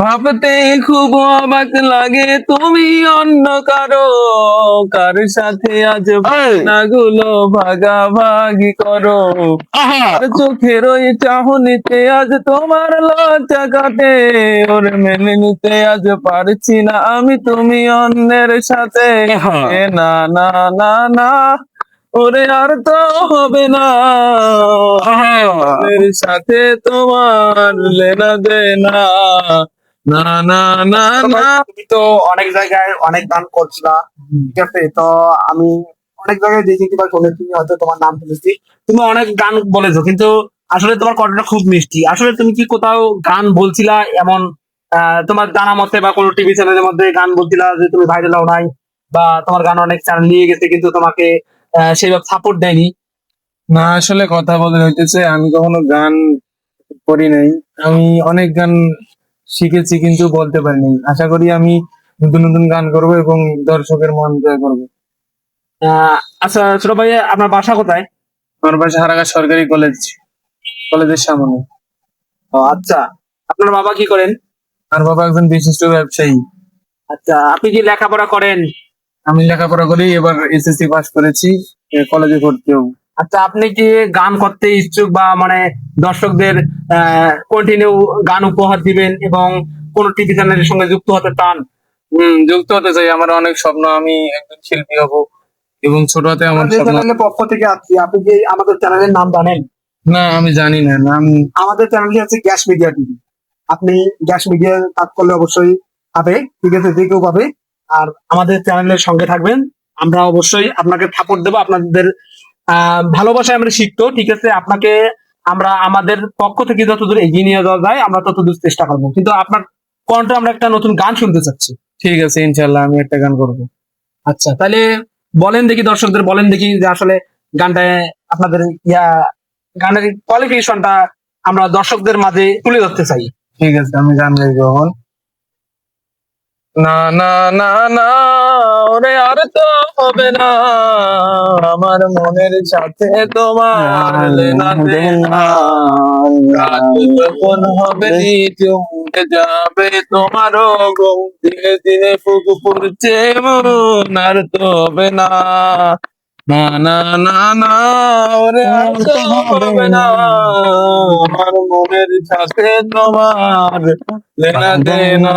ভাবতে খুব অবাক লাগে তুমি অন্য কারও কার সাথে আজ ভাবনাগুলো ভাগাভাগি করো? আর চোখের ওই চাহনিতে আজ তোমার লজ্জা কাটে ওর মেনে নিতে আজ পারছি না আমি তুমি অন্যের সাথে। না না না না ওরে আর তো হবে না। সাথে তোমার লেনা দে না না না না। তুমি তো অনেক জায়গায় অনেক গান করছিলা। ঠিক আছে তো আমি অনেক জায়গায় দেখেছি বা শুনেছি হয়তো তোমার নাম শুনেছি। তুমি অনেক গান বলেছ কিন্তু আসলে তোমার কণ্ঠটা খুব মিষ্টি। আসলে তুমি কি কোথাও গান বলছিলা এমন তোমার জানা মতে বা কোনো টিভি চ্যানেলের মধ্যে গান বলছিলা যে তুমি ভাইরাল হও নাই বা তোমার গান অনেক চ্যানেল নিয়ে গেছে কিন্তু তোমাকে সেইভাবে সাপোর্ট দেয়নি? না আসলে কথা বলে হইতেছে আমি কখনো গান করি নাই। আমি অনেক গান শিখেছি কিন্তু বলতে পারিনি। আশা করি আমি নতুন নতুন গান করব এবং দর্শকের মন জয় করব। আচ্ছা ছোট ভাই আপনার বাসা কোথায়? আমার পাশে হারাঘাট সরকারি কলেজ কলেজের সামনে। ও, আচ্ছা। আপনার বাবা কি করেন? আর বাবা একজন বিশিষ্ট ব্যবসায়ী। আচ্ছা আপনি কি লেখাপড়া করেন? আমি লেখাপড়া করি এবার এসএসসি পাস করেছি কলেজে ভর্তি হব। আচ্ছা আপনি কি গান করতে ইচ্ছুক বা মানে দর্শকদের কন্টিনিউ গান উপহার দিবেন এবং কোন টিভি চ্যানেলের সঙ্গে যুক্ত হতে চান? হম যুক্ত হতে চাই। আমার অনেক স্বপ্ন। আমি একজন শিল্পী হব এবং ছোট হাতে আমার চ্যানেলের পক্ষ থেকে আসছি আপনি কি আমাদের চ্যানেলের নাম জানেন? না আমি জানি না। নাম আমাদের চ্যানেলটি আছে গ্যাস মিডিয়া টিভি আপনি গ্যাস মিডিয়া কাজ করলে অবশ্যই পাবে। ঠিক আছে যে কেউ পাবে। আর আমাদের চ্যানেলের সঙ্গে থাকবেন। আমরা অবশ্যই আপনাকে সাপোর্ট দেবো। আপনাদের ভালোবাসায় আমরা শিখতো ঠিক আছে? আপনাকে আমরা আমাদের পক্ষ থেকে যতদূর এগিয়ে নিয়ে যাওয়া যায় আমরা ততদূর চেষ্টা করব। কিন্তু আপনার কণ্ঠে আমরা একটা নতুন গান শুনতে চাচ্ছি। ঠিক আছে ইনশাল্লাহ আমি একটা গান করব। আচ্ছা তাহলে বলেন দেখি দর্শকদের বলেন দেখি যে আসলে গানটায় আপনাদের ইয়া গানের কোয়ালিফিকেশনটা আমরা দর্শকদের মাঝে তুলে ধরতে চাই। ঠিক আছে আমি গান গাইবো এখন। না না না না। ওরে আর তো হবে না। আমার মনের সাথে তোমার লেনা দেনা রাত যখন হবে যাবে তোমারও গো, দিনে দিনে ফুক পড়ছে মন আর তো হবে না। না না না না, ওরে আর তো হবে না। আমার মনের সাথে তোমার লেনা দেনা।